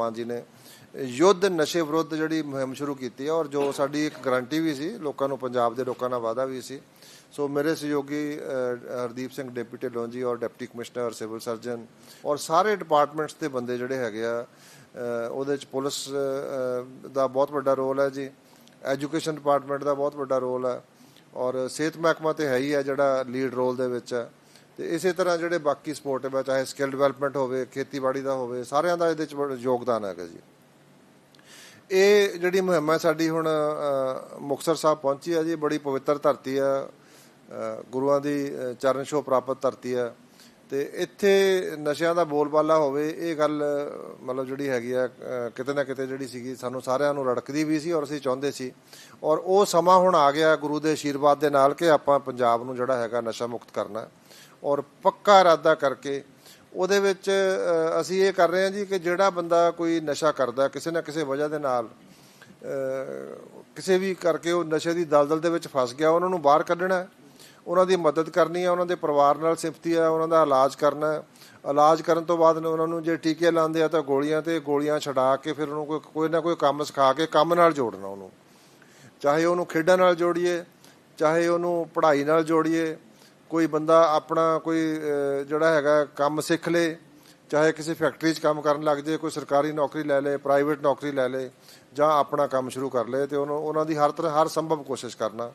ਮਾਨ ਜੀ ਨੇ ਯੁੱਧ ਨਸ਼ੇ ਵਿਰੁੱਧ ਜਿਹੜੀ ਮੁਹਿੰਮ ਸ਼ੁਰੂ ਕੀਤੀ ਹੈ ਔਰ ਜੋ ਸਾਡੀ ਇੱਕ ਗਾਰੰਟੀ ਵੀ ਸੀ, ਲੋਕਾਂ ਨੂੰ, ਪੰਜਾਬ ਦੇ ਲੋਕਾਂ ਨਾਲ ਵਾਅਦਾ ਵੀ ਸੀ। ਸੋ ਮੇਰੇ ਸਹਿਯੋਗੀ ਹਰਦੀਪ ਸਿੰਘ ਡਿਪਟੀ ਲੋਂਜੀ ਔਰ ਡਿਪਟੀ ਕਮਿਸ਼ਨਰ, ਸਿਵਲ ਸਰਜਨ ਔਰ ਸਾਰੇ ਡਿਪਾਰਟਮੈਂਟਸ ਦੇ ਬੰਦੇ ਜਿਹੜੇ ਹੈਗੇ ਆ ਉਹਦੇ ਚ ਪੁਲਿਸ ਦਾ ਬਹੁਤ ਵੱਡਾ ਰੋਲ ਹੈ ਜੀ, ਐਜੂਕੇਸ਼ਨ ਡਿਪਾਰਟਮੈਂਟ ਦਾ ਬਹੁਤ ਵੱਡਾ ਰੋਲ ਹੈ ਔਰ ਸਿਹਤ ਮਹਿਕਮਾ ਤੇ ਹੈ ਹੀ ਹੈ ਜਿਹੜਾ ਲੀਡ ਰੋਲ ਦੇ ਵਿੱਚ ਹੈ। ਤੇ ਇਸੇ ਤਰ੍ਹਾਂ ਜਿਹੜੇ ਬਾਕੀ ਸਪੋਰਟ ਹੈ ਚਾਹੇ ਸਕਿੱਲ ਡਿਵੈਲਪਮੈਂਟ ਹੋਵੇ ਖੇਤੀਬਾੜੀ ਦਾ ਹੋਵੇ ਸਾਰਿਆਂ ਦਾ ਇਹਦੇ ਚ ਯੋਗਦਾਨ ਹੈਗਾ ਜੀ। ਇਹ ਜਿਹੜੀ ਮੁਹਿੰਮ ਹੈ ਸਾਡੀ ਹੁਣ ਅ, ਮੁਕਤਸਰ ਸਾਹਿਬ ਪਹੁੰਚੀ ਹੈ ਜੀ ਬੜੀ ਪਵਿੱਤਰ ਧਰਤੀ ਹੈ। ਗੁਰੂਆਂ ਦੀ ਚਰਨ ਛੋਹ ਪ੍ਰਾਪਤ ਧਰਤੀ ਹੈ। ਤੇ ਇੱਥੇ ਨਸ਼ਿਆਂ ਦਾ ਬੋਲਬਾਲਾ ਹੋਵੇ, ਇਹ ਗੱਲ, ਮਤਲਬ ਜਿਹੜੀ ਹੈਗੀ ਆ ਕਿਤੇ ਨਾ ਕਿਤੇ ਜਿਹੜੀ ਸੀਗੀ, ਸਾਨੂੰ ਸਾਰਿਆਂ ਨੂੰ ਰੜਕਦੀ ਵੀ ਸੀ ਔਰ ਅਸੀਂ ਚਾਹੁੰਦੇ ਸੀ। ਔਰ ਉਹ ਸਮਾਂ ਹੁਣ ਆ ਗਿਆ ਗੁਰੂ ਦੇ ਆਸ਼ੀਰਵਾਦ ਦੇ ਨਾਲ ਕਿ ਆਪਾਂ ਪੰਜਾਬ ਨੂੰ ਜਿਹੜਾ ਹੈਗਾ ਨਸ਼ਾ ਮੁਕਤ ਕਰਨਾ। ਔਰ ਪੱਕਾ ਇਰਾਦਾ ਕਰਕੇ ਉਹਦੇ ਵਿੱਚ ਅਸੀਂ ਇਹ ਕਰ ਰਹੇ ਹਾਂ ਜੀ ਕਿ ਜਿਹੜਾ ਬੰਦਾ ਕੋਈ ਨਸ਼ਾ ਕਰਦਾ, ਕਿਸੇ ਨਾ ਕਿਸੇ ਵਜ੍ਹਾ ਦੇ ਨਾਲ ਕਿਸੇ ਵੀ ਕਰਕੇ ਉਹ ਨਸ਼ੇ ਦੀ ਦਲਦਲ ਦੇ ਵਿੱਚ ਫਸ ਗਿਆ, ਉਹਨਾਂ ਨੂੰ ਬਾਹਰ ਕੱਢਣਾ। ਉਹਨਾਂ ਦੀ ਮਦਦ ਕਰਨੀ ਹੈ ਉਹਨਾਂ ਦੇ ਪਰਿਵਾਰ ਨਾਲ ਸਿਫਤੀ ਹੈ ਉਹਨਾਂ ਦਾ ਇਲਾਜ ਕਰਨਾ ਹੈ। ਇਲਾਜ ਕਰਨ ਤੋਂ ਬਾਅਦ ਉਹਨਾਂ ਨੂੰ ਜੇ ਟੀਕੇ ਲਾਉਂਦੇ ਆ ਤਾਂ ਗੋਲੀਆਂ ਤੇ ਗੋਲੀਆਂ ਛਡਾ ਕੇ ਫਿਰ ਉਹਨੂੰ ਕੋਈ ਕੋਈ ਨਾ ਕੋਈ ਕੰਮ ਸਿਖਾ ਕੇ ਕੰਮ ਨਾਲ ਜੋੜਨਾ ਉਹਨੂੰ। ਚਾਹੇ ਉਹਨੂੰ ਖੇਡਾਂ ਨਾਲ ਜੋੜੀਏ, ਚਾਹੇ ਉਹਨੂੰ ਪੜ੍ਹਾਈ ਨਾਲ ਜੋੜੀਏ, ਕੋਈ ਬੰਦਾ ਆਪਣਾ ਕੋਈ ਜਿਹੜਾ ਹੈਗਾ ਕੰਮ ਸਿੱਖ ਲੇ, ਚਾਹੇ ਕਿਸੇ ਫੈਕਟਰੀ 'ਚ ਕੰਮ ਕਰਨ ਲੱਗ ਜਾਏ ਕੋਈ ਸਰਕਾਰੀ ਨੌਕਰੀ ਲੈ ਲੇ, ਪ੍ਰਾਈਵੇਟ ਨੌਕਰੀ ਲੈ ਲੇ, ਜਾਂ ਆਪਣਾ ਕੰਮ ਸ਼ੁਰੂ ਕਰ ਲੇ ਤੇ ਉਹਨੂੰ ਉਹਨਾਂ ਦੀ ਹਰ ਤਰ੍ਹਾਂ ਹਰ ਸੰਭਵ ਕੋਸ਼ਿਸ਼ ਕਰਨਾ।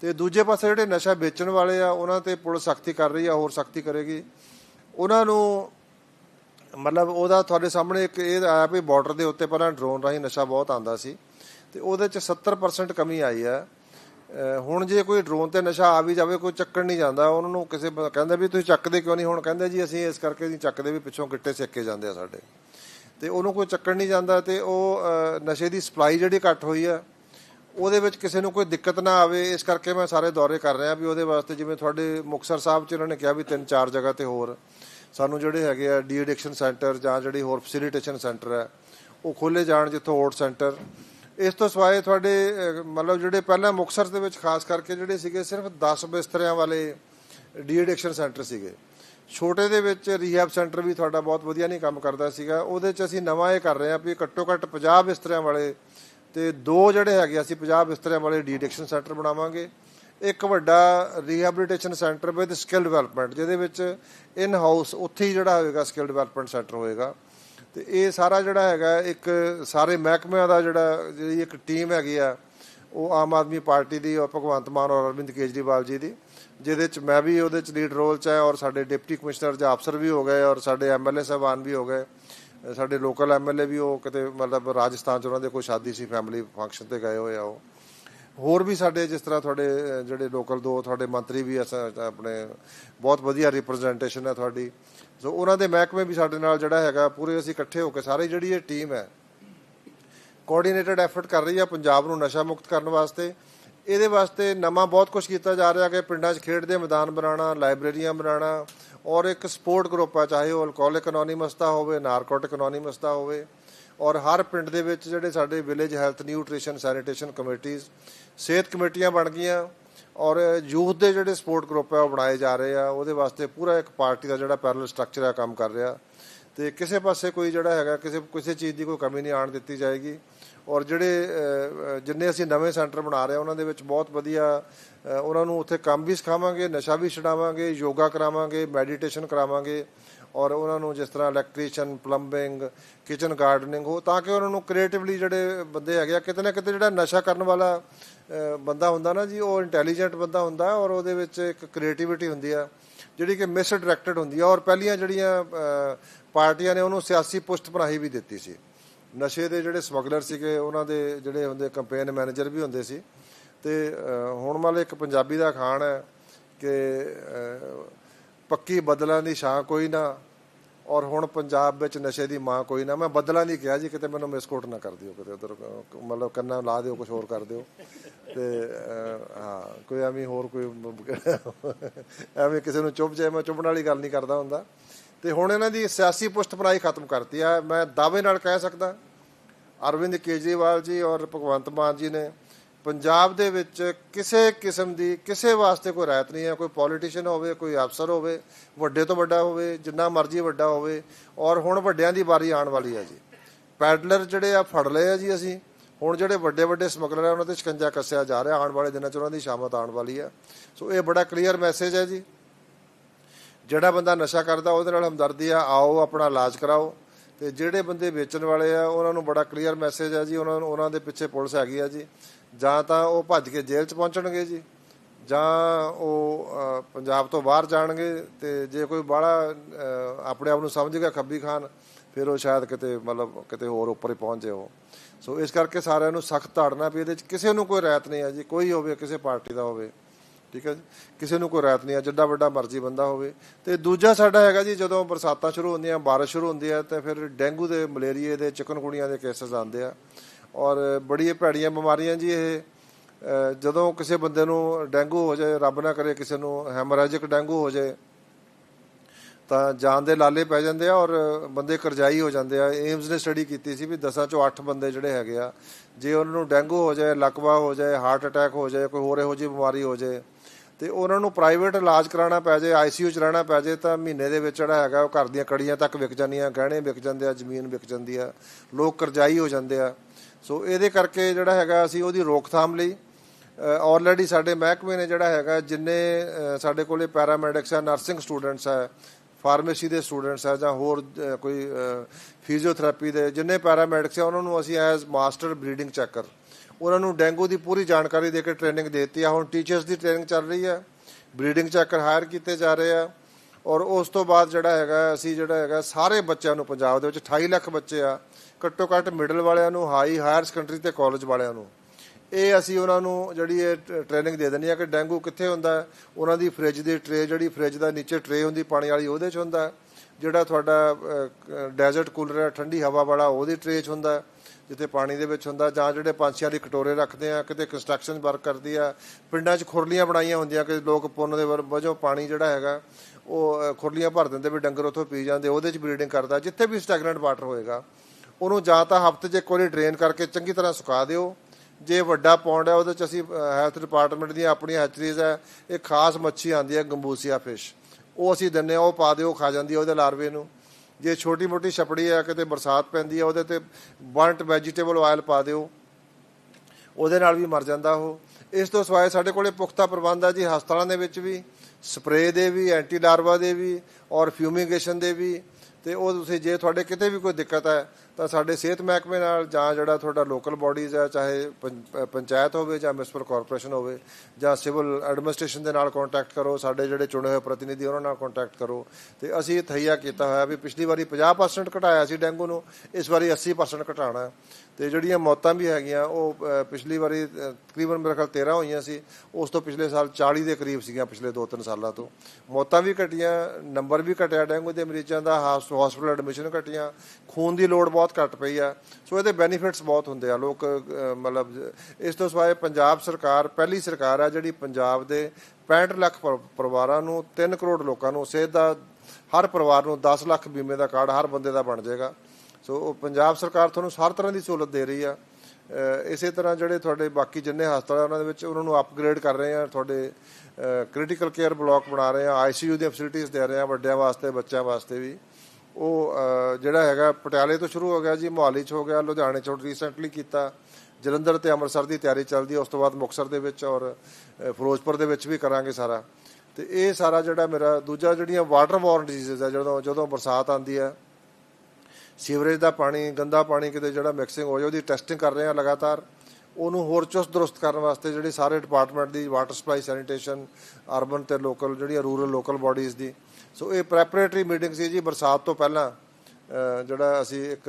ਤੇ ਦੂਜੇ ਪਾਸੇ ਜਿਹੜੇ ਨਸ਼ਾ ਵੇਚਣ ਵਾਲੇ ਆ, ਉਹਨਾਂ ਤੇ ਪੁਲਿਸ ਸਖਤੀ ਕਰ ਰਹੀ ਆ, ਹੋਰ ਸਖਤੀ ਕਰੇਗੀ। ਉਹਨਾਂ ਨੂੰ ਮਤਲਬ ਉਹਦਾ ਤੁਹਾਡੇ ਸਾਹਮਣੇ ਇੱਕ ਇਹ ਆਇਆ ਵੀ ਬਾਰਡਰ ਦੇ ਉੱਤੇ ਪਹਿਲਾਂ ਡਰੋਨ ਰਾਹੀਂ ਨਸ਼ਾ ਬਹੁਤ ਆਂਦਾ ਸੀ, ਤੇ ਉਹਦੇ ਚ 70% ਕਮੀ ਆਈ ਹੈ ਹੁਣ ਜੇ ਕੋਈ ਡਰੋਨ ਤੇ ਨਸ਼ਾ ਆ ਵੀ ਜਾਵੇ, ਕੋਈ ਚੱਕਣ ਨਹੀਂ ਜਾਂਦਾ, ਉਹਨਾਂ ਨੂੰ ਕਿਸੇ ਬ- ਕਹਿੰਦੇ ਵੀ ਤੁਸੀਂ ਚੱਕਦੇ ਕਿਉਂ ਨਹੀਂ? ਹੁਣ ਕਹਿੰਦੇ ਜੀ ਅਸੀਂ ਇਸ ਕਰਕੇ ਨਹੀਂ ਚੱਕਦੇ ਵੀ ਪਿੱਛੋਂ ਗਿੱਟੇ ਸਿੱਕੇ ਜਾਂਦੇ ਆ ਸਾਡੇ। ਤੇ ਉਹਨੂੰ ਕੋਈ ਚੱਕਣ ਨਹੀਂ ਜਾਂਦਾ ਤੇ ਉਹ ਨਸ਼ੇ ਦੀ ਸਪਲਾਈ ਜਿਹੜੀ ਘੱਟ ਹੋਈ ਆ ਉਹਦੇ ਵਿੱਚ ਕਿਸੇ ਨੂੰ ਕੋਈ ਦਿੱਕਤ ਨਾ ਆਵੇ, ਇਸ ਕਰਕੇ ਮੈਂ ਸਾਰੇ ਦੌਰੇ ਕਰ ਰਿਹਾ ਵੀ ਉਹਦੇ ਵਾਸਤੇ ਜਿਵੇਂ ਤੁਹਾਡੇ ਮੁਕਸਰ ਸਾਹਿਬ ਚ ਉਹਨਾਂ ਨੇ ਕਿਹਾ ਵੀ ਤਿੰਨ ਚਾਰ ਜਗ੍ਹਾ ਤੇ ਹੋਰ ਸਾਨੂੰ ਜਿਹੜੇ ਹੈਗੇ ਆ ਡੀ ਐਡਿਕਸ਼ਨ ਸੈਂਟਰ ਜਾਂ ਜਿਹੜੀ ਹੋਰ ਫੈਸਿਲਿਟੇਸ਼ਨ ਸੈਂਟਰ ਹੈ, ਉਹ ਖੋਲੇ ਜਾਣ ਜਿੱਥੋਂ ਓਟ ਸੈਂਟਰ। ਇਸ ਤੋਂ ਸਿਵਾਏ ਤੁਹਾਡੇ ਮਤਲਬ ਜਿਹੜੇ ਪਹਿਲਾਂ ਮੁਕਸਰ ਦੇ ਵਿੱਚ ਖਾਸ ਕਰਕੇ ਜਿਹੜੇ ਸੀਗੇ ਸਿਰਫ 10 ਬਿਸਤਰਿਆਂ ਵਾਲੇ ਡੀ ਐਡਿਕਸ਼ਨ ਸੈਂਟਰ ਸੀਗੇ। ਛੋਟੇ ਦੇ ਵਿੱਚ ਰੀਹੈਬ ਸੈਂਟਰ ਵੀ ਤੁਹਾਡਾ ਬਹੁਤ ਵਧੀਆ ਨਹੀਂ ਕੰਮ ਕਰਦਾ ਸੀਗਾ। ਉਹਦੇ 'ਚ ਅਸੀਂ ਨਵਾਂ ਇਹ ਕਰ ਰਹੇ ਹਾਂ ਵੀ ਘੱਟੋ ਘੱਟ 50 ਬਿਸਤਰਿਆਂ ਵਾਲੇ ਤੇ ਦੋ ਜਿਹੜੇ ਹੈਗੇ ਅਸੀਂ 50 ਬਿਸਤਰਿਆਂ ਵਾਲੇ ਡੀ ਸੈਂਟਰ ਬਣਾਵਾਂਗੇ। ਇੱਕ ਵੱਡਾ rehabilitation centre with skill development ਜਿਹਦੇ ਵਿੱਚ ਇਨ ਹਾਊਸ ਉੱਥੇ ਹੀ ਜਿਹੜਾ ਹੋਏਗਾ ਸਕਿੱਲ ਡਿਵੈਲਪਮੈਂਟ ਸੈਂਟਰ ਹੋਏਗਾ। ਤੇ ਇਹ ਸਾਰਾ ਜਿਹੜਾ ਹੈਗਾ, ਇੱਕ ਸਾਰੇ ਮਹਿਕਮਿਆਂ ਦਾ ਜਿਹੜਾ, ਜਿਹੜੀ ਇੱਕ ਟੀਮ ਹੈਗੀ ਆ, ਉਹ ਆਮ ਆਦਮੀ ਪਾਰਟੀ ਦੀ ਔਰ ਭਗਵੰਤ ਮਾਨ ਔਰ ਅਰਵਿੰਦ ਕੇਜਰੀਵਾਲ ਜੀ ਦੀ, ਜਿਹਦੇ ਚ ਮੈਂ ਵੀ ਉਹਦੇ ਚ ਲੀਡ ਰੋਲ ਚ ਹੈ ਔਰ ਸਾਡੇ ਡਿਪਟੀ ਕਮਿਸ਼ਨਰ ਜਾਂ ਅਫਸਰ ਵੀ ਹੋ ਗਏ ਔਰ ਸਾਡੇ ਐਮਐਲਏ ਸਾਹਿਬਾਨ ਵੀ ਹੋ ਗਏ। ਸਾਡੇ ਲੋਕਲ ਐਮਐਲਏ ਵੀ ਉਹ ਕਿਤੇ ਮਤਲਬ ਰਾਜਸਥਾਨ ਚ ਉਹਨਾਂ ਦੇ ਕੋਈ ਸ਼ਾਦੀ ਸੀ ਫੈਮਿਲੀ ਫੰਕਸ਼ਨ ਤੇ ਗਏ ਹੋਏ ਆ ਉਹ। ਹੋਰ ਵੀ ਸਾਡੇ ਜਿਸ ਤਰ੍ਹਾਂ ਤੁਹਾਡੇ ਜਿਹੜੇ ਲੋਕਲ ਦੋ ਤੁਹਾਡੇ ਮੰਤਰੀ ਵੀ ਅਸਾਂ ਆਪਣੇ ਬਹੁਤ ਵਧੀਆ ਰਿਪਰੈਜ਼ੈਂਟੇਸ਼ਨ ਹੈ ਤੁਹਾਡੀ। ਸੋ ਉਹਨਾਂ ਦੇ ਮਹਿਕਮੇ ਵੀ ਸਾਡੇ ਨਾਲ ਜਿਹੜਾ ਹੈਗਾ, ਪੂਰੇ ਅਸੀਂ ਇਕੱਠੇ ਹੋ ਕੇ ਸਾਰੇ ਜਿਹੜੀ ਇਹ ਟੀਮ ਹੈ ਕੋਆਰਡੀਨੇਟਡ ਐਫਰਟ ਕਰ ਰਹੀ ਹੈ ਪੰਜਾਬ ਨੂੰ ਨਸ਼ਾ ਮੁਕਤ ਕਰਨ ਵਾਸਤੇ। ਇਹਦੇ ਵਾਸਤੇ ਨਵਾਂ ਬਹੁਤ ਕੁਝ ਕੀਤਾ ਜਾ ਰਿਹਾ ਕਿ ਪਿੰਡਾਂ 'ਚ ਖੇਡ ਦੇ ਮੈਦਾਨ ਬਣਾਉਣਾ ਲਾਇਬ੍ਰੇਰੀਆਂ ਬਣਾਉਣਾ ਔਰ ਇੱਕ ਸਪੋਰਟ ਗਰੁੱਪ ਆ, ਚਾਹੇ ਉਹ ਅਲਕੋਹਲਿਕ ਅਨੋਨਿਮਸ ਦਾ ਹੋਵੇ ਨਾਰਕੋਟਿਕ ਅਨੋਨਿਮਸ ਦਾ ਹੋਵੇ, ਔਰ ਹਰ ਪਿੰਡ ਦੇ ਵਿੱਚ ਜਿਹੜੇ ਸਾਡੇ ਵਿਲੇਜ ਹੈਲਥ ਨਿਊਟ੍ਰੀਸ਼ਨ ਸੈਨੀਟੇਸ਼ਨ ਕਮੇਟੀਆਂ ਸਿਹਤ ਕਮੇਟੀਆਂ ਬਣ ਗਈਆਂ, ਔਰ ਯੂਥ ਦੇ ਜਿਹੜੇ ਸਪੋਰਟ ਗਰੁੱਪ ਆ, ਉਹ ਬਣਾਏ ਜਾ ਰਹੇ ਆ, ਉਹਦੇ ਵਾਸਤੇ ਪੂਰਾ ਇੱਕ ਪਾਰਟੀ ਦਾ ਜਿਹੜਾ ਪੈਰਲਲ ਸਟਰਕਚਰ ਆ, ਕੰਮ ਕਰ ਰਿਹਾ। ਤੇ ਕਿਸੇ ਪਾਸੇ ਕੋਈ ਜਿਹੜਾ ਹੈਗਾ, ਕਿਸੇ ਕਿਸੇ ਚੀਜ਼ ਦੀ ਕੋਈ ਕਮੀ ਨਹੀਂ ਆਣ ਦਿੱਤੀ ਜਾਏਗੀ। ਔਰ ਜਿਹੜੇ ਜਿੰਨੇ ਅਸੀਂ ਨਵੇਂ ਸੈਂਟਰ ਬਣਾ ਰਹੇ ਹਾਂ ਉਹਨਾਂ ਦੇ ਵਿੱਚ ਬਹੁਤ ਵਧੀਆ ਉਹਨਾਂ ਨੂੰ ਉੱਥੇ ਕੰਮ ਵੀ ਸਿਖਾਵਾਂਗੇ, ਨਸ਼ਾ ਵੀ ਛਡਾਵਾਂਗੇ, ਯੋਗਾ ਕਰਾਵਾਂਗੇ, ਮੈਡੀਟੇਸ਼ਨ ਕਰਾਵਾਂਗੇ, ਔਰ ਉਹਨਾਂ ਨੂੰ ਜਿਸ ਤਰ੍ਹਾਂ ਇਲੈਕਟ੍ਰੀਸ਼ੀਅਨ, ਪਲੰਬਿੰਗ, ਕਿਚਨ ਗਾਰਡਨਿੰਗ ਹੋ ਤਾਂ ਕਿ ਉਹਨਾਂ ਨੂੰ ਕ੍ਰੀਏਟਿਵਲੀ ਜਿਹੜੇ ਬੰਦੇ ਹੈਗੇ ਆ, ਕਿਤੇ ਨਾ ਕਿਤੇ ਜਿਹੜਾ ਨਸ਼ਾ ਕਰਨ ਵਾਲਾ ਬੰਦਾ ਹੁੰਦਾ ਨਾ ਜੀ, ਉਹ ਇੰਟੈਲੀਜੈਂਟ ਬੰਦਾ ਹੁੰਦਾ, ਔਰ ਉਹਦੇ ਵਿੱਚ ਇੱਕ ਕ੍ਰੀਏਟੀਵਿਟੀ ਹੁੰਦੀ ਆ, ਜਿਹੜੀ ਕਿ ਮਿਸ ਡਾਇਰੈਕਟਡ ਹੁੰਦੀ ਆ, ਔਰ ਪਹਿਲੀਆਂ ਜਿਹੜੀਆਂ ਪਾਰਟੀਆਂ ਨੇ ਉਹਨੂੰ ਸਿਆਸੀ ਪੁਸ਼ਤ ਬਣਾਈ ਵੀ ਦਿੱਤੀ ਸੀ। ਨਸ਼ੇ ਦੇ ਜਿਹੜੇ ਸਮਗਲਰ ਸੀਗੇ ਉਹਨਾਂ ਦੇ ਜਿਹੜੇ ਹੁੰਦੇ ਕੰਪੇਨ ਮੈਨੇਜਰ ਵੀ ਹੁੰਦੇ ਸੀ। ਤੇ ਅ, ਹੁਣ ਵਾਲੇ ਇੱਕ ਪੰਜਾਬੀ ਦਾ ਖਾਣ ਹੈ ਕਿ ਪੱਕੀ ਬਦਲਾਂ ਦੀ ਛਾਂ ਕੋਈ ਨਾ ਔਰ ਹੁਣ ਪੰਜਾਬ ਵਿੱਚ ਨਸ਼ੇ ਦੀ ਮਾਂ ਕੋਈ ਨਾ। ਮੈਂ ਬਦਲਾ ਨਹੀਂ ਕਿਹਾ ਜੀ ਕਿਤੇ ਮੈਨੂੰ ਮਿਸਕੋਟ ਨਾ ਕਰ ਦਿਓ ਕਿਤੇ ਉਧਰ ਮਤਲਬ ਕੰਨਾਂ ਲਾ ਦਿਓ ਕੁਝ ਹੋਰ ਕਰ ਦਿਓ। ਤੇ ਹਾਂ ਕੋਈ ਐਵੇਂ ਹੋਰ ਕੋਈ ਐਵੇਂ ਕਿਸੇ ਨੂੰ ਚੁੱਪ ਜਾਏ ਮੈਂ ਚੁੱਪਣ ਵਾਲੀ ਗੱਲ ਨਹੀਂ ਕਰਦਾ ਹੁੰਦਾ। ਤੇ ਹੁਣ ਇਹਨਾਂ ਦੀ ਸਿਆਸੀ ਪੁਸ਼ਤ ਖਤਮ ਕਰਤੀ ਆ। ਮੈਂ ਦਾਅਵੇ ਨਾਲ ਕਹਿ ਸਕਦਾ, ਅਰਵਿੰਦ ਕੇਜਰੀਵਾਲ ਜੀ ਔਰ ਭਗਵੰਤ ਮਾਨ ਜੀ ਨੇ ਪੰਜਾਬ ਦੇ ਵਿੱਚ ਕਿਸੇ ਕਿਸਮ ਦੀ, ਕਿਸੇ ਵਾਸਤੇ ਕੋਈ ਰਾਇਤ ਨਹੀਂ ਹੈ। ਕੋਈ ਪੋਲੀਟੀਸ਼ੀਅਨ ਹੋਵੇ, ਕੋਈ ਅਫਸਰ ਹੋਵੇ, ਵੱਡੇ ਤੋਂ ਵੱਡਾ ਹੋਵੇ, ਜਿੰਨਾ ਮਰਜ਼ੀ ਵੱਡਾ ਹੋਵੇ, ਔਰ ਹੁਣ ਵੱਡਿਆਂ ਦੀ ਵਾਰੀ ਆਉਣ ਵਾਲੀ ਹੈ ਜੀ। ਪੈਡਲਰ ਜਿਹੜੇ ਆ, ਫੜ ਲਏ ਆ ਜੀ ਅਸੀਂ। ਹੁਣ ਜਿਹੜੇ ਵੱਡੇ ਵੱਡੇ ਸਮਗਲਰ ਆ, ਉਹਨਾਂ ਤੇ ਸ਼ਿਕੰਜਾ ਕੱਸਿਆ ਜਾ ਰਿਹਾ। ਆਉਣ ਵਾਲੇ ਦਿਨਾਂ 'ਚ ਉਹਨਾਂ ਦੀ ਸ਼ਾਮਤ ਆਉਣ ਵਾਲੀ ਆ। ਸੋ ਇਹ ਬੜਾ ਕਲੀਅਰ ਮੈਸੇਜ ਹੈ ਜੀ। ਜਿਹੜਾ ਬੰਦਾ ਨਸ਼ਾ ਕਰਦਾ, ਉਹਦੇ ਨਾਲ ਹਮਦਰਦੀ ਆ, ਆਓ, ਆਪਣਾ ਇਲਾਜ ਕਰਾਓ। ਤੇ ਜਿਹੜੇ ਬੰਦੇ ਵੇਚਣ ਵਾਲੇ ਆ, ਉਹਨਾਂ ਨੂੰ ਬੜਾ ਕਲੀਅਰ ਮੈਸੇਜ ਆ ਜੀ, ਉਹਨਾਂ ਨੂੰ, ਉਹਨਾਂ ਦੇ ਪਿੱਛੇ ਪੁਲਿਸ ਹੈਗੀ ਆ ਜੀ। ਜਾਂ ਤਾਂ ਉਹ ਭੱਜ ਕੇ ਜੇਲ੍ਹ 'ਚ ਪਹੁੰਚਣਗੇ ਜੀ, ਜਾਂ ਉਹ ਪੰਜਾਬ ਤੋਂ ਬਾਹਰ ਜਾਣਗੇ, ਤੇ ਜੇ ਕੋਈ ਬਾਹਲਾ ਆਪਣੇ ਆਪ ਨੂੰ ਸਮਝ ਗਿਆ ਖੱਬੀ ਖਾਨ, ਫਿਰ ਉਹ ਸ਼ਾਇਦ ਕਿਤੇ, ਮਤਲਬ ਕਿਤੇ ਹੋਰ ਉੱਪਰ ਹੀ ਪਹੁੰਚ ਜਾਏ ਉਹ ਸੋ ਇਸ ਕਰਕੇ ਸਾਰਿਆਂ ਨੂੰ ਸਖਤ ਧਾੜਨਾ ਵੀ ਇਹਦੇ 'ਚ ਕਿਸੇ ਨੂੰ ਕੋਈ ਰਾਇਤ ਨਹੀਂ ਹੈ ਜੀ, ਕੋਈ ਹੋਵੇ, ਕਿਸੇ ਪਾਰਟੀ ਦਾ ਹੋਵੇ। ਠੀਕ ਹੈ ਜੀ? ਕਿਸੇ ਨੂੰ ਕੋਈ ਰਾਇਤ ਨਹੀਂ ਹੈ ਜਿੱਡਾ ਵੱਡਾ ਮਰਜ਼ੀ ਬੰਦਾ ਹੋਵੇ। ਤੇ ਦੂਜਾ ਸਾਡਾ ਹੈਗਾ ਜੀ, ਜਦੋਂ ਬਰਸਾਤਾਂ ਸ਼ੁਰੂ ਹੁੰਦੀਆਂ, ਬਾਰਿਸ਼ ਸ਼ੁਰੂ ਹੁੰਦੀ ਹੈ, ਤਾਂ ਫਿਰ ਡੈਂਗੂ ਦੇ, ਮਲੇਰੀਏ ਦੇ, ਚਿਕਨਗੁਣੀਆਂ ਦੇ ਕੇਸਸ ਆਉਂਦੇ ਆ। ਔਰ ਬੜੀ ਭੈੜੀਆਂ ਬਿਮਾਰੀਆਂ ਜੀ ਇਹ ਜਦੋਂ ਕਿਸੇ ਬੰਦੇ ਨੂੰ ਡੇਂਗੂ ਹੋ ਜਾਏ, ਰੱਬ ਨਾ ਕਰੇ ਕਿਸੇ ਨੂੰ ਹੈਮੋਰੈਜਿਕ ਡੈਂਗੂ ਹੋ ਜਾਏ, ਤਾਂ ਜਾਨ ਦੇ ਲਾਲੇ ਪੈ ਜਾਂਦੇ ਆ ਔਰ ਬੰਦੇ ਕਰਜ਼ਾਈ ਹੋ ਜਾਂਦੇ ਆ। ਏਮਸ ਨੇ ਸਟੱਡੀ ਕੀਤੀ ਸੀ ਵੀ 10 ਚੋਂ 8 ਬੰਦੇ ਜਿਹੜੇ ਹੈਗੇ ਆ, ਜੇ ਉਹਨਾਂ ਨੂੰ ਡੇਂਗੂ ਹੋ ਜਾਏ, ਲਕਵਾ ਹੋ ਜਾਏ, ਹਾਰਟ ਅਟੈਕ ਹੋ ਜਾਏ, ਕੋਈ ਹੋਰ ਇਹੋ ਜਿਹੀ ਬਿਮਾਰੀ ਹੋ ਜਾਏ ਤੇ ਉਹਨਾਂ ਨੂੰ ਪ੍ਰਾਈਵੇਟ ਇਲਾਜ ਕਰਾਉਣਾ ਪੈ ਜਾਏ ਆਈਸੀਯੂ ਚ ਰਹਿਣਾ ਪੈ ਜਾਏ ਤਾਂ ਮਹੀਨੇ ਦੇ ਵਿੱਚ ਜਿਹੜਾ ਹੈਗਾ ਉਹ ਘਰ ਦੀਆਂ ਕੜੀਆਂ ਤੱਕ ਵਿਕ ਜਾਂਦੀਆਂ, ਗਹਿਣੇ ਵਿਕ ਜਾਂਦੇ ਆ, ਜ਼ਮੀਨ ਵਿਕ ਜਾਂਦੀ ਆ, ਲੋਕ ਕਰਜ਼ਾਈ ਹੋ ਜਾਂਦੇ ਆ। ਸੋ ਇਹਦੇ ਕਰਕੇ ਜਿਹੜਾ ਹੈਗਾ ਅਸੀਂ ਉਹਦੀ ਰੋਕਥਾਮ ਲਈ ਆਲਰੇਡੀ ਸਾਡੇ ਮਹਿਕਮੇ ਨੇ ਜਿਹੜਾ ਹੈਗਾ, ਜਿੰਨੇ ਸਾਡੇ ਕੋਲੇ ਪੈਰਾਮੈਡਿਕਸ ਆ ਨਰਸਿੰਗ ਸਟੂਡੈਂਟਸ ਆ ਫਾਰਮੇਸੀ ਦੇ ਸਟੂਡੈਂਟਸ ਆ, ਜਾਂ ਹੋਰ ਕੋਈ ਫਿਜ਼ੀਓਥੈਰੇਪੀ ਦੇ ਜਿੰਨੇ ਪੈਰਾਮੈਡਿਕਸ ਆ, ਉਹਨਾਂ ਨੂੰ ਅਸੀਂ ਐਜ਼ ਮਾਸਟਰ ਬਰੀਡਿੰਗ ਚੈਕਰ ਉਹਨਾਂ ਨੂੰ ਡੈਂਗੂ ਦੀ ਪੂਰੀ ਜਾਣਕਾਰੀ ਦੇ ਕੇ ਟ੍ਰੇਨਿੰਗ ਦਿੱਤੀ ਆ। ਹੁਣ ਟੀਚਰਸ ਦੀ ਟ੍ਰੇਨਿੰਗ ਚੱਲ ਰਹੀ ਆ। ਬਰੀਡਿੰਗ ਚੈਕਰ ਹਾਇਰ ਕੀਤੇ ਜਾ ਰਹੇ ਆ। ਔਰ ਉਸ ਤੋਂ ਬਾਅਦ ਜਿਹੜਾ ਹੈਗਾ, ਅਸੀਂ ਜਿਹੜਾ ਹੈਗਾ, ਸਾਰੇ ਬੱਚਿਆਂ ਨੂੰ ਪੰਜਾਬ ਦੇ ਵਿੱਚ 28 ਲੱਖ ਬੱਚੇ ਆ। ਘੱਟੋ ਘੱਟ ਮਿਡਲ ਵਾਲਿਆਂ ਨੂੰ, ਹਾਈ, ਹਾਇਰ ਸੈਕੰਡਰੀ ਤੇ ਕਾਲਜ ਵਾਲਿਆਂ ਨੂੰ। ਇਹ ਅਸੀਂ ਉਹਨਾਂ ਨੂੰ ਜਿਹੜੀ ਇਹ ਟ੍ਰੇਨਿੰਗ ਦੇ ਦਿੰਦੇ ਆ ਕਿ ਡੇਂਗੂ ਕਿੱਥੇ ਹੁੰਦਾ ਉਹਨਾਂ ਦੀ ਫ੍ਰਿਜ ਦੀ ਟਰੇ, ਜਿਹੜੀ ਫ੍ਰਿਜ ਦਾ ਨੀਚੇ ਟਰੇ ਹੁੰਦੀ, ਪਾਣੀ ਵਾਲੀ ਉਹਦੇ 'ਚ ਹੁੰਦਾ ਜਿਹੜਾ ਤੁਹਾਡਾ ਡੈਜ਼ਰਟ ਕੂਲਰ ਹੈ, ਠੰਡੀ ਹਵਾ ਵਾਲਾ, ਉਹਦੀ ਟਰੇ 'ਚ ਹੁੰਦਾ ਜਿੱਥੇ ਪਾਣੀ ਦੇ ਵਿੱਚ ਹੁੰਦਾ, ਜਾਂ ਜਿਹੜੇ ਪੰਛੀਆਂ ਦੀ ਕਟੋਰੇ ਰੱਖਦੇ ਆ, ਕਿਤੇ ਕੰਸਟਰਕਸ਼ਨ ਵਰਕ ਕਰਦੀ ਆ, ਪਿੰਡਾਂ 'ਚ ਖੁਰਲੀਆਂ ਬਣਾਈਆਂ ਹੁੰਦੀਆਂ, ਕਿ ਲੋਕ ਪੁੰਨ ਦੇ ਵਰ- ਵਜੋਂ ਪਾਣੀ ਜਿਹੜਾ ਹੈਗਾ, ਉਹ ਖੁਰਲੀਆਂ ਭਰ ਦਿੰਦੇ ਵੀ ਡੰਗਰ ਉੱਥੋਂ ਪੀ ਜਾਂਦੇ, ਉਹਦੇ 'ਚ ਬਰੀਡਿੰਗ ਕਰਦਾ, ਜਿੱਥੇ ਵੀ ਸਟੈਗਨੈਂਟ ਵਾਟਰ ਹੋਏਗਾ, ਉਹਨੂੰ ਜਾਂ ਤਾਂ ਹਫ਼ਤੇ 'ਚ ਇੱਕ ਵਾਰੀ ਡਰੇਨ ਕਰਕੇ ਚੰਗੀ ਤਰ੍ਹਾਂ ਸੁਕਾ ਦਿਓ। ਜੇ ਵੱਡਾ ਪੌਂਡ ਹੈ ਉਹਦੇ 'ਚ ਅਸੀਂ ਹੈਲਥ ਡਿਪਾਰਟਮੈਂਟ ਦੀਆਂ ਆਪਣੀਆਂ ਹੈਚਰੀਜ਼ ਹੈ ਇੱਕ ਖਾਸ ਮੱਛੀ ਆਉਂਦੀ ਹੈ ਗੰਬੂਸੀਆ ਫਿਸ਼ ਉਹ ਅਸੀਂ ਦਿੰਨੇ ਆ, ਉਹ ਪਾ ਦਿਓ, ਖਾ ਜਾਂਦੀ ਹੈ ਉਹਦੇ ਲਾਰਵੇ ਨੂੰ। ਜੇ ਛੋਟੀ ਮੋਟੀ ਛਪੜੀ ਹੈ ਕਿਤੇ ਬਰਸਾਤ ਪੈਂਦੀ ਆ, ਉਹਦੇ ਤੇ ਬਰਨਟ ਵੈਜੀਟੇਬਲ ਆਇਲ ਪਾ ਦਿਓ। ਉਹਦੇ ਨਾਲ ਵੀ ਮਰ ਜਾਂਦਾ ਉਹ। ਇਸ ਤੋਂ ਸਿਵਾਏ ਸਾਡੇ ਕੋਲੇ ਪੁਖਤਾ ਪ੍ਰਬੰਧ ਆ ਜੀ ਹਸਪਤਾਲਾਂ ਦੇ ਵਿੱਚ ਵੀ, ਸਪਰੇਅ ਦੇ ਵੀ ਐਂਟੀ ਲਾਰਵਾ ਦੇ ਵੀ, ਔਰ ਫਿਊਮੀਗੇਸ਼ਨ ਦੇ ਵੀ। ਤੇ ਉਹ ਤੁਸੀਂ ਜੇ ਤੁਹਾਡੇ ਕਿਤੇ ਵੀ ਕੋਈ ਦਿੱਕਤ ਹੈ ਤਾਂ ਸਾਡੇ ਸਿਹਤ ਮਹਿਕਮੇ ਨਾਲ ਜਾਂ ਜਿਹੜਾ ਤੁਹਾਡਾ ਲੋਕਲ ਬਾਡੀਜ਼ ਹੈ, ਚਾਹੇ ਪੰ- ਪੰਚਾਇਤ ਹੋਵੇ ਜਾਂ ਮਿਊਨਿਸਪਲ ਕਾਰਪੋਰੇਸ਼ਨ ਹੋਵੇ ਜਾਂ ਸਿਵਲ ਐਡਮਿਨਿਸਟ੍ਰੇਸ਼ਨ ਦੇ ਨਾਲ ਕੰਟੈਕਟ ਕਰੋ, ਸਾਡੇ ਜਿਹੜੇ ਚੁਣੇ ਹੋਏ ਪ੍ਰਤੀਨਿਧੀ ਉਹਨਾਂ ਨਾਲ ਕੰਟੈਕਟ ਕਰੋ ਤੇ ਅਸੀਂ ਥਈਆ ਕੀਤਾ ਹੋਇਆ ਵੀ ਪਿਛਲੀ ਵਾਰੀ 50% ਘਟਾਇਆ ਸੀ ਡੈਂਗੂ ਨੂੰ, ਇਸ ਵਾਰੀ 80% ਘਟਾਉਣਾ ਹੈ। ਤੇ ਜਿਹੜੀਆਂ ਮੌਤਾਂ ਵੀ ਹੈਗੀਆਂ, ਉਹ ਪਿਛਲੀ ਵਾਰੀ ਤਕਰੀਬਨ ਮੇਰੇ ਖਿਆਲ 13 ਹੋਈਆਂ ਸੀ, ਉਸ ਤੋਂ ਪਿਛਲੇ ਸਾਲ 40 ਦੇ ਕਰੀਬ ਸੀਗੀਆਂ ਪਿਛਲੇ 2-3 ਸਾਲਾਂ ਤੋਂ ਮੌਤਾਂ ਵੀ ਘਟੀਆਂ, ਨੰਬਰ ਵੀ ਘਟਿਆ ਡੈਂਗੂ ਦੇ ਮਰੀਜ਼ਾਂ ਦਾ ਹਸਪੀਟਲ ਐਡਮਿਸ਼ਨ ਘਟੀਆਂ, ਖੂਨ ਦੀ ਲੋੜ ਬਹੁਤ ਬਹੁਤ ਘਟ ਪਈ ਆ। ਸੋ ਇਹਦੇ ਬੈਨੀਫਿਟਸ ਬਹੁਤ ਹੁੰਦੇ ਆ। ਲੋਕ ਮਤਲਬ, ਇਸ ਤੋਂ ਸਿਵਾਏ ਪੰਜਾਬ ਸਰਕਾਰ, ਪਹਿਲੀ ਸਰਕਾਰ ਆ ਜਿਹੜੀ ਪੰਜਾਬ ਦੇ 65 ਲੱਖ ਪਰਿਵਾਰਾਂ ਨੂੰ 3 ਕਰੋੜ ਲੋਕਾਂ ਨੂੰ ਸਿਹਤ ਦਾ, ਹਰ ਪਰਿਵਾਰ ਨੂੰ 10 ਲੱਖ ਬੀਮੇ ਦਾ ਕਾਰਡ ਹਰ ਬੰਦੇ ਦਾ ਬਣ ਜਾਏਗਾ। ਸੋ ਉਹ ਪੰਜਾਬ ਸਰਕਾਰ ਤੁਹਾਨੂੰ ਹਰ ਤਰ੍ਹਾਂ ਦੀ ਸਹੂਲਤ ਦੇ ਰਹੀ ਆ। ਇਸੇ ਤਰ੍ਹਾਂ ਜਿਹੜੇ ਤੁਹਾਡੇ ਬਾਕੀ ਜਿੰਨੇ ਹਸਪਤਾਲ ਆ ਉਹਨਾਂ ਦੇ ਵਿੱਚ ਉਹਨਾਂ ਨੂੰ ਅਪਗ੍ਰੇਡ ਕਰ ਰਹੇ ਆ। ਤੁਹਾਡੇ ਕ੍ਰਿਟੀਕਲ ਕੇਅਰ ਬਲਾਕ ਬਣਾ ਰਹੇ ਆ। ਆਈਸੀਯੂ ਦੀਆਂ ਫੈਸਿਲਿਟੀਆਂ ਦੇ ਰਹੇ ਆ ਵੱਡਿਆਂ ਵਾਸਤੇ, ਬੱਚਿਆਂ ਵਾਸਤੇ ਵੀ। ਉਹ ਜਿਹੜਾ ਹੈਗਾ ਪਟਿਆਲੇ ਤੋਂ ਸ਼ੁਰੂ ਹੋ ਗਿਆ ਜੀ, ਮੋਹਾਲੀ ਚ ਹੋ ਗਿਆ, ਲੁਧਿਆਣੇ ਚ ਰੀਸੈਂਟਲੀ ਕੀਤਾ। ਜਲੰਧਰ ਤੇ ਅੰਮ੍ਰਿਤਸਰ ਦੀ ਤਿਆਰੀ ਚੱਲਦੀ ਹੈ, ਉਸ ਤੋਂ ਬਾਅਦ ਮੁਕਤਸਰ ਦੇ ਵਿੱਚ ਔਰ ਫਿਰੋਜ਼ਪੁਰ ਦੇ ਵਿੱਚ ਵੀ ਕਰਾਂਗੇ ਸਾਰਾ। ਤੇ ਇਹ ਸਾਰਾ ਜਿਹੜਾ ਮੇਰਾ ਦੂਜਾ ਜਿਹੜੀਆਂ ਵਾਟਰ ਬੋਰਨ ਡਿਜ਼ੀਜ਼ ਆ, ਜਦੋਂ ਜਦੋਂ ਬਰਸਾਤ ਆਉਂਦੀ ਹੈ, ਸੀਵਰੇਜ ਦਾ ਪਾਣੀ, ਗੰਦਾ ਪਾਣੀ ਕਿਤੇ ਜਿਹੜਾ ਮਿਕਸਿੰਗ ਹੋ ਜਾਏ, ਉਹਦੀ ਟੈਸਟਿੰਗ ਕਰ ਰਹੇ ਆ ਲਗਾਤਾਰ। ਉਹਨੂੰ ਹੋਰ ਚੁਸਤ ਦਰੁਸਤ ਕਰਨ ਵਾਸਤੇ ਜਿਹੜੀ ਸਾਰੇ ਡਿਪਾਰਟਮੈਂਟ ਦੀ ਵਾਟਰ ਸਪਲਾਈ ਸੈਨੀਟੇਸ਼ਨ ਅਰਬਨ ਤੇ ਲੋਕਲ ਜਿਹੜੀਆਂ ਰੂਰਲ ਲੋਕਲ ਬਾਡੀਜ਼ ਦੀ ਸੋ ਇਹ ਪ੍ਰੈਪਰੇਟਰੀ ਮੀਟਿੰਗ ਸੀ ਜੀ ਬਰਸਾਤ ਤੋਂ ਪਹਿਲਾਂ ਜਿਹੜਾ ਅਸੀਂ ਇੱਕ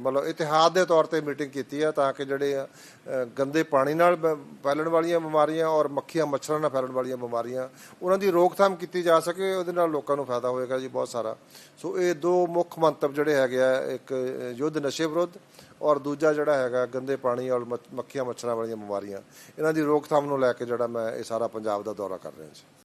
ਮਤਲਬ ਇਤਿਹਾਦ ਦੇ ਤੌਰ ਤੇ ਮੀਟਿੰਗ ਕੀਤੀ ਆ ਤਾਂ ਕਿ ਜਿਹੜੇ ਗੰਦੇ ਪਾਣੀ ਨਾਲ ਬ- ਫੈਲਣ ਵਾਲੀਆਂ ਬਿਮਾਰੀਆਂ ਔਰ ਮੱਖੀਆਂ ਮੱਛਰਾਂ ਨਾਲ ਫੈਲਣ ਵਾਲੀਆਂ ਬਿਮਾਰੀਆਂ, ਉਹਨਾਂ ਦੀ ਰੋਕਥਾਮ ਕੀਤੀ ਜਾ ਸਕੇ, ਉਹਦੇ ਨਾਲ ਲੋਕਾਂ ਨੂੰ ਫਾਇਦਾ ਹੋਏਗਾ ਜੀ ਬਹੁਤ ਸਾਰਾ। ਸੋ ਇਹ ਦੋ ਮੁੱਖ ਮੰਤਵ ਜਿਹੜੇ ਹੈਗੇ ਆ, ਇੱਕ ਯੁੱਧ ਨਸ਼ੇ ਵਿਰੁੱਧ ਔਰ ਦੂਜਾ ਜਿਹੜਾ ਹੈਗਾ ਗੰਦੇ ਪਾਣੀ ਔਰ ਮੱਛ- ਮੱਖੀਆਂ ਮੱਛਰਾਂ ਵਾਲੀਆਂ ਬਿਮਾਰੀਆਂ। ਇਹਨਾਂ ਦੀ ਰੋਕਥਾਮ ਨੂੰ ਲੈ ਕੇ ਜਿਹੜਾ ਮੈਂ ਇਹ ਸਾਰਾ ਪੰਜਾਬ ਦਾ ਦੌਰਾ ਕਰ ਰਿਹਾ ਜੀ।